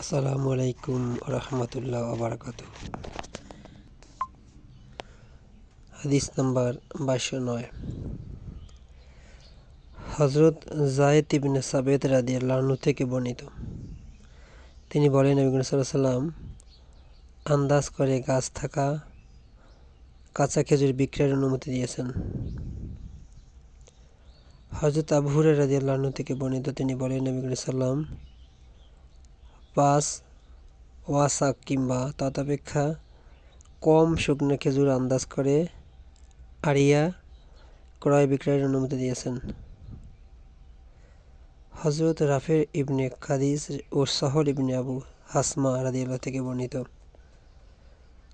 আসসালামু আলাইকুম রহমতুল্লাহ আবরকাত হাদিস নাম্বার বাইশশো নয়। হজরত জায়েদ ইবনে সাবেদ রাদি আল্লাহনু থেকে বর্ণিত। তিনি বলেন সাল্লাম আন্দাজ করে গাছ থাকা কাঁচা খেজুর বিক্রয়ের অনুমতি দিয়েছেন। হজরত আবহুরে রাজি আল্লাহনু থেকে বর্ণিত, তিনি বলেন, নবী সাল্লাম পাঁচ ওয়াসাক কিংবা ততাপেক্ষা কম শুকনো খেজুর আন্দাজ করে আড়িয়া ক্রয় বিক্রয়ের অনুমতি দিয়েছেন। হজরত রাফের ইবনে খাদিস ও শহর ইবনে আবু হাসমা রাদিয়াল্লাহ থেকে বর্ণিত।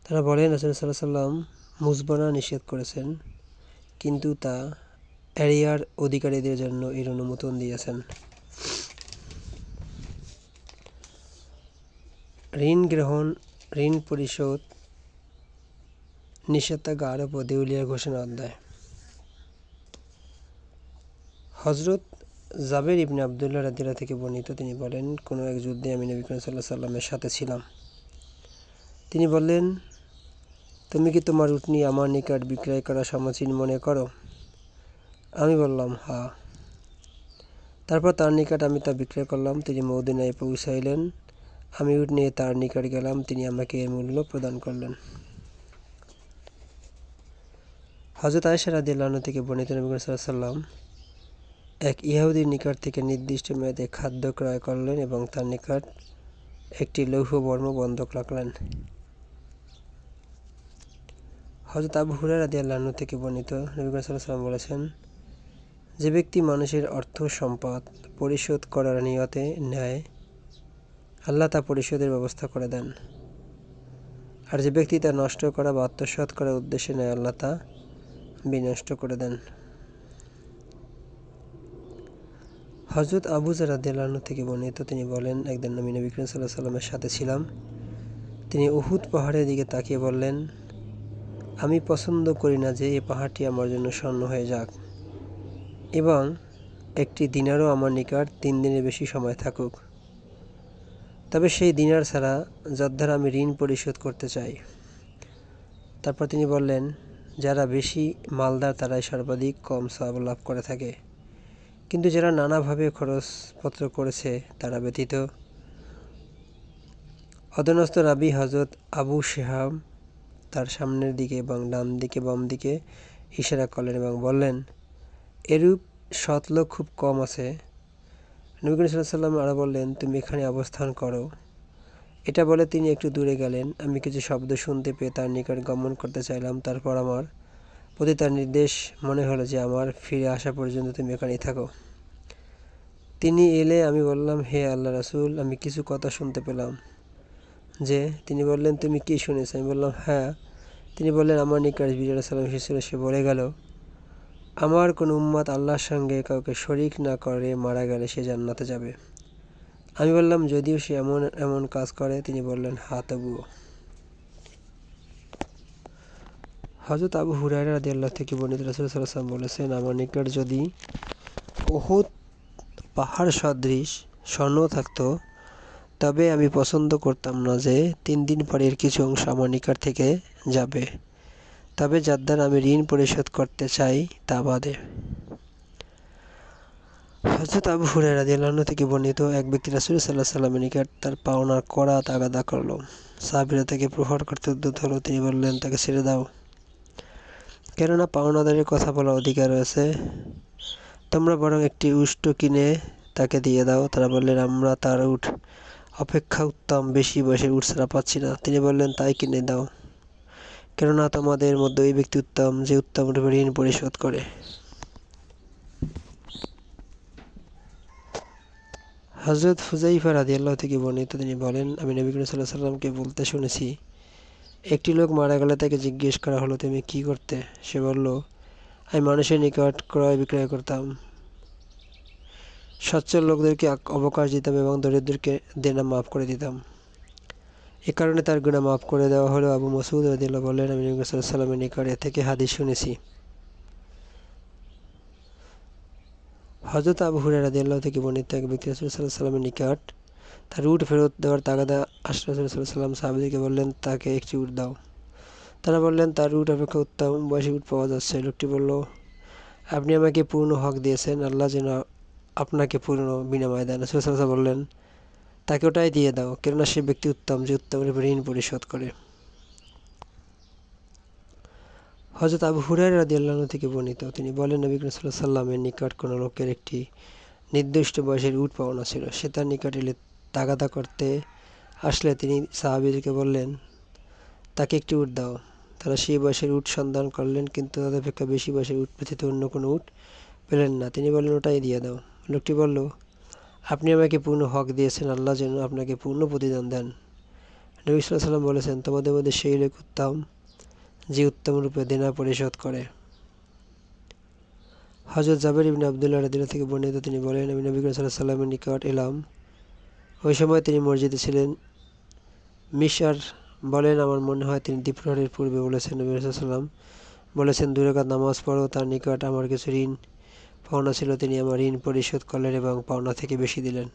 তারা বলেন, রসুল সাল্লাহ সাল্লাম মুজবনা নিষেধ করেছেন, কিন্তু তা এরিয়ার অধিকারীদের জন্য এর অনুমোদন দিয়েছেন। ঋণ গ্রহণ, ঋণ পরিশোধ, নিষেধাজ্ঞা আরোপ ও দেউলিয়ার ঘোষণা অধ্যায়। হজরত জাবের ইবনে আবদুল্লাহ রাদিল্লা থেকে বর্ণিত তিনি বলেন, কোনো এক যুদ্ধে আমি নবী করিম সাল্লাহ সাল্লামের সাথে ছিলাম। তিনি বললেন, তুমি কি তোমার উটনি আমার নিকট বিক্রয় করা সমচীন মনে করো? আমি বললাম হা তারপর তার নিকট আমি তা বিক্রয় করলাম। তিনি মৌদিনায় পৌঁছাইলেন। আমি উঠ নিয়ে তার নিকট গেলাম। তিনি আমাকে এর মূল্য প্রদান করলেন। হজরত আয়সা রাদিয়াল্লাহ থেকে বর্ণিত নবী সাল্লাম এক ইহুদির নিকট থেকে নির্দিষ্ট মেয়াদে খাদ্য ক্রয় করলেন এবং তার নিকট একটি লৌহ বর্ম বন্ধক রাখলেন। হজরত আবু হুরার আদি আল্লাহ থেকে বর্ণিত নবী সাল্লাম বলেছেন যে ব্যক্তি মানুষের অর্থ সম্পদ পরিশোধ করার নিয়তে নেয়, আল্লাহ তা পরিশোধের ব্যবস্থা করে দেন। আর যে ব্যক্তি তা নষ্ট করা বা আত্মসাত করার উদ্দেশ্যে নেয়, আল্লাহ তা বিনষ্ট করে দেন। হজরত আবু জারাদ্দাহ থেকে বর্ণিত তিনি বলেন, একদিন নবী নবী করিম সাল্লাহ সাল্লামের সাথে ছিলাম। তিনি উহুদ পাহাড়ের দিকে তাকিয়ে বললেন, আমি পছন্দ করি না যে এই পাহাড়টি আমার জন্য স্বর্ণ হয়ে যাক। এবং একটি দিনারও আমার নিকট তিন দিনের বেশি সময় থাকুক। তবে সেই দিনার ছাড়া যার দ্বারা আমি ঋণ পরিশোধ করতে চাই। তারপর তিনি বললেন, যারা বেশি মালদার তারাই সর্বাধিক কম সব লাভ করে থাকে। কিন্তু যারা নানাভাবে খরচপত্র করেছে তারা ব্যতীত। অধনস্থ রাবি হজরত আবু শেহাম তার সামনের দিকে এবং ডান দিকে, বাম দিকে ইশারা করলেন এবং বললেন এরূপ সৎ সৎলোক খুব কম আছে। নবী সাল্লাম আরও বললেন, তুমি এখানে অবস্থান করো। এটা বলে তিনি একটু দূরে গেলেন। আমি কিছু শব্দ শুনতে পেয়ে তার নিকট গমন করতে চাইলাম। তারপর আমার প্রতি তার নির্দেশ মনে হলো যে আমার ফিরে আসা পর্যন্ত তুমি এখানেই থাকো। তিনি এলে আমি বললাম, হে আল্লাহ রাসুল, আমি কিছু কথা শুনতে পেলাম। যে তিনি বললেন, তুমি কি শুনেছ? আমি বললাম হ্যাঁ। তিনি বললেন, আমার নিকট বিজয় সালাম এসেছিল, সে বলে গেল। আমার কোনো উম্মাদ আল্লাহর সঙ্গে কাউকে শরিক না করে মারা গেলে সে জান্নাতে যাবে। আমি বললাম, যদিও সে এমন এমন কাজ করে, তিনি বললেন হা তবুও। হজরত আবু হুরাইরা রাদি আল্লাহ থেকে বর্ণিত রসুল সাল্লাম বলেছেন, আমার নিকট যদি বহুত পাহাড় সদৃশ স্বর্ণ থাকতো, তবে আমি পছন্দ করতাম না যে তিন দিন পরে এর কিছু অংশ আমার নিকট থেকে যাবে। তবে যার দ্বারা আমি ঋণ পরিশোধ করতে চাই তা বাদে। হজরত আবু হুরাই রাজি আল্লাহ থেকে বর্ণিত এক ব্যক্তি রাসুল সাল্লাহ সাল্লামের নিকট তার পাওনার কড়া তাগাদা করল। সাহাবিরা তাকে প্রহার করতে উদ্যত হলো। তিনি বললেন, তাকে ছেড়ে দাও। কেননা পাওনাদারের কথা বলার অধিকার রয়েছে। তোমরা বরং একটি উষ্ট কিনে তাকে দিয়ে দাও। তারা বললেন, আমরা তার উঠ অপেক্ষা উত্তম। বেশি বয়সের উঠ ছাড়া পাচ্ছি না। তিনি বললেন, তাই কিনে দাও। কেননা তোমাদের মধ্যে ওই ব্যক্তি উত্তম যে উত্তম রূপে ঋণ পরিশোধ করে। হজরত হুজাইফা রাজি আল্লাহ থেকে বর্ণিত তিনি বলেন, আমি নবী করিম সাল্লাহ সাল্লামকে বলতে শুনেছি, একটি লোক মারা গেলে তাকে জিজ্ঞেস করা হলো, তুমি কি করতে? সে বলল, আমি মানুষের নিকট ক্রয় বিক্রয় করতাম। সচ্ছল লোকদেরকে অবকাশ দিতাম এবং দরিদ্রকে দেনা মাফ করে দিতাম। এ কারণে তার গুণা মাফ করে দেওয়া হলো। আবু মসুদ রদিল্লা বললেন আমি সাল্লামের নিকট থেকে হাদিস শুনেছি। হজরত আবু হুরায়রা রাদিয়াল্লাহু থেকে বর্ণিত এক ব্যক্তি রাসূল সাল্লাল্লাহু আলাইহি সাল্লামের নিকট তার উট ফেরত দেওয়ার তাগাদা আলাইহি সাল্লাম সাহাবীদেরকে বললেন, তাকে একটি উট দাও। তারা বললেন, তার উট অপেক্ষা উত্তম, বয়সী উট পাওয়া যাচ্ছে। লোকটি বলল, আপনি আমাকে পূর্ণ হক দিয়েছেন, আল্লাহ যেন আপনাকে পূর্ণ বিনিময় দেন রাসূল সাল্লাল্লাহু আলাইহি বললেন তাকে ওটাই দিয়ে দাও, কেননা সে ব্যক্তি উত্তম যে উত্তমের ঋণ পরিশোধ করে। হজরত আবু হুরাই রাদিয়াল্লাহু থেকে বর্ণিত, তিনি বলেন, নবী আলাইহি সাল্লামের নিকট কোনো লোকের একটি নির্দিষ্ট বয়সের উট পাওনা ছিল। সে তার নিকট এলে তাগাদা করতে আসলে তিনি সাহাবীদেরকে বললেন, তাকে একটি উট দাও। তারা সেই বয়সের উট সন্ধান করলেন, কিন্তু তাদের অপেক্ষা বেশি বয়সের উট ব্যতীত অন্য কোনো উট পেলেন না। তিনি বললেন, ওটাই দিয়ে দাও। লোকটি বলল আপনি আমাকে পূর্ণ হক দিয়েছেন, আল্লাহ যেন আপনাকে পূর্ণ প্রতিদান দেন। নবী সাল্লাম বলেছেন, তোমাদের মধ্যে সেই লোক উত্তম যে উত্তম রূপে দেনা পরিশোধ করে। হজরত জাবের ইবিন আবদুল্লাহ রাদিল্লা থেকে বর্ণিত তিনি বলেন, আমি নবী সাল্লাহ সাল্লামের নিকট এলাম। ওই সময় তিনি মসজিদে ছিলেন। মিশার বলেন, আমার মনে হয় তিনি দ্বীপ্রহরের পূর্বে বলেছেন। নবী সাল্লাম বলেছেন, দুরাকাত নামাজ পড়ো, তার নিকট আমার কিছু ঋণ পাওনা ছিল তিনি আমার ঋণ পরিশোধ করলেন এবং পাওনা থেকে বেশি দিলেন।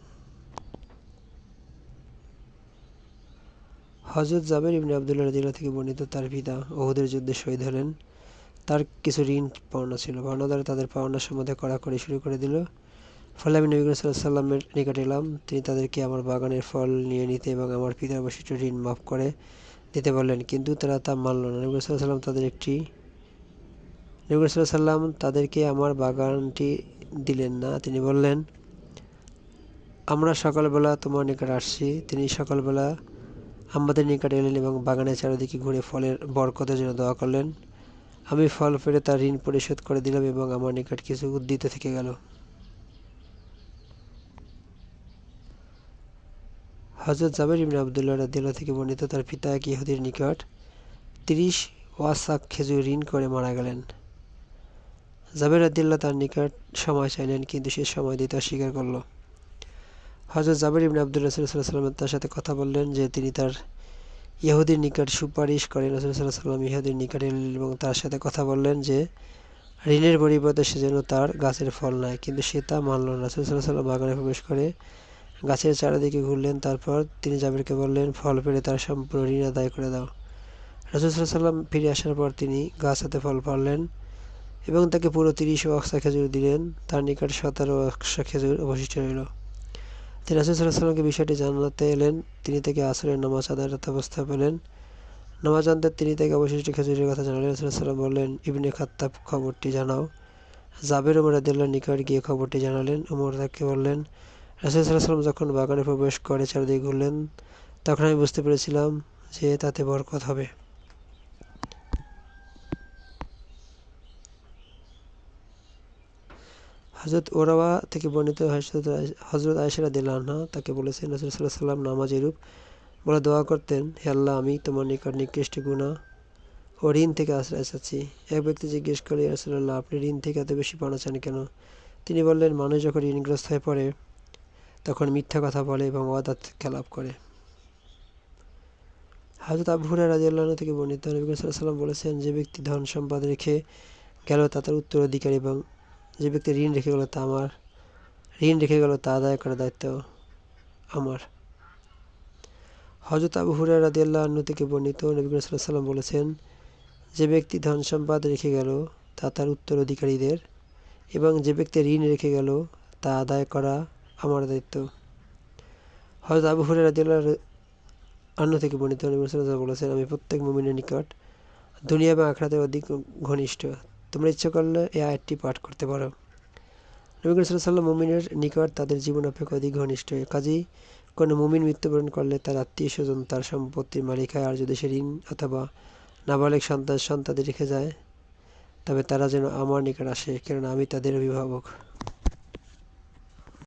হজরত জাবের ইবনে আবদুল্লাহ রাদিল্লা থেকে বর্ণিত তার পিতা ওহুদের যুদ্ধে শহীদ হলেন। তার কিছু ঋণ পাওনা ছিল। পাওনাদার তাদের পাওনার সম্বন্ধে কড়াকড়ি শুরু করে দিল। ফলে আমি নবী সাল্লামের নিকট এলাম। তিনি তাদেরকে আমার বাগানের ফল নিয়ে নিতে এবং আমার পিতার বৈশিষ্ট্য ঋণ মাফ করে দিতে বললেন, কিন্তু তারা তা মানল না। নবী সাল্লাম তাদের একটি নবী সাল্লাম তাদেরকে আমার বাগানটি দিলেন না। তিনি বললেন, আমরা সকালবেলা তোমার নিকট আসছি। তিনি সকালবেলা আমাদের নিকট এলেন এবং বাগানের চারিদিকে ঘুরে ফলের বরকতের জন্য দোয়া করলেন। আমি ফল ফেলে তার ঋণ পরিশোধ করে দিলাম এবং আমার নিকট কিছু উদ্দিত থেকে গেল। হজরত জাবের ইবনে আবদুল্লাহ রাদিল্লা থেকে বর্ণিত তার পিতা এক ইহুদির নিকট তিরিশ ওয়াসাক খেজুর ঋণ করে মারা গেলেন। জাবের রাদিল্লা তার নিকট সময় চাইলেন, কিন্তু সে সময় দিতে অস্বীকার করল। হজরত জাবের ইবনে আবদুল্লাহ সাল্লাহ সাল্লাম তার সাথে কথা বললেন যে তিনি তার ইহুদির নিকট সুপারিশ করেন। রসুল সাল্লাহ সাল্লাম ইহুদির নিকট এলেন এবং তার সাথে কথা বললেন যে, ঋণের পরিবর্তে সে যেন তার গাছের ফল নেয়, কিন্তু সে তা মানল না। রসুল সাল্লাহ সাল্লাম বাগানে প্রবেশ করে গাছের চারিদিকে ঘুরলেন, তারপর তিনি জাবিরকে বললেন, ফল পেড়ে তার সম্পূর্ণ ঋণ আদায় করে দাও। রসুল সাল্লাহ সাল্লাম ফিরে আসার পর তিনি গাছ হাতে ফল পারলেন এবং তাকে পুরো তিরিশ অক্সা খেজুর দিলেন। তার নিকট সতেরো অক্সা খেজুর অবশিষ্ট রইল। তিনি রাসুল সাল্লামকে বিষয়টি জানাতে এলেন। তিনি তাকে আসরের নামাজ আদায়ের অবস্থা পেলেন। নামাজ আনতে তিনি তাকে অবশিষ্ট খেজুরের কথা জানালেন। রাসুল্লাহ সাল্লাম বললেন, ইবনে খাত্তাব খবরটি জানাও। জাবের উমর আদিল্লাহ নিকট গিয়ে খবরটি জানালেন। উমর তাকে বললেন, রাসুল সাল্লাম যখন বাগানে প্রবেশ করে চারিদিকে ঘুরলেন, তখন আমি বুঝতে পেরেছিলাম যে তাতে বরকত হবে। হজরত ওরাওয়া থেকে বর্ণিত হজরত হজরত আয়সারা দিল্লাহা তাকে বলেছেন, রসুল সাল্লাহ সাল্লাম নামাজ এরূপ বলে দোয়া করতেন, হে আল্লাহ আমি তোমার নিকট নিকৃষ্ট গুণা ও ঋণ থেকে আশ্রয় চাচ্ছি। এক ব্যক্তি জিজ্ঞেস করে রসুল্লাহ আপনি ঋণ থেকে এত বেশি পাওনা চান কেন? তিনি বললেন, মানুষ যখন ঋণগ্রস্ত হয়ে পড়ে, তখন মিথ্যা কথা বলে এবং ওয়াদাত খেলাপ করে। হাজরত আবহুরা রাজি আল্লাহ থেকে বর্ণিত নবী সাল্লাম বলেছেন, যে ব্যক্তি ধন সম্পদ রেখে গেল, তা তার উত্তরাধিকারী এবং যে ব্যক্তি ঋণ রেখে গেল তা আমার, ঋণ রেখে গেল তা আদায় করার দায়িত্ব আমার। হজরত আবু হুরার রাদি আল্লাহ আন্নু থেকে বর্ণিত নবী সাল্লাহ সাল্লাম বলেছেন, যে ব্যক্তি ধন সম্পদ রেখে গেল তা তার উত্তরাধিকারীদের এবং যে ব্যক্তি ঋণ রেখে গেল তা আদায় করা আমার দায়িত্ব। হজরত আবু হুরার রাদি আল্লাহ আন্ন থেকে বর্ণিত নবী সাল্লাহ বলেছেন, আমি প্রত্যেক মুমিনের নিকট দুনিয়া এবং আখড়াতে অধিক ঘনিষ্ঠ। তোমরা ইচ্ছা করলে এই আয়াতটি পাঠ করতে পারো। নবী সাল্লাম মুমিনের নিকট তাদের জীবন অপেক্ষা অধিক ঘনিষ্ঠ। কাজেই কোনো মুমিন মৃত্যুবরণ করলে তার আত্মীয় স্বজন তার সম্পত্তির মালিকায় আর যদি সে ঋণ অথবা নাবালিক সন্তান সন্তাদের রেখে যায়, তবে তারা যেন আমার নিকট আসে, কেননা আমি তাদের অভিভাবক।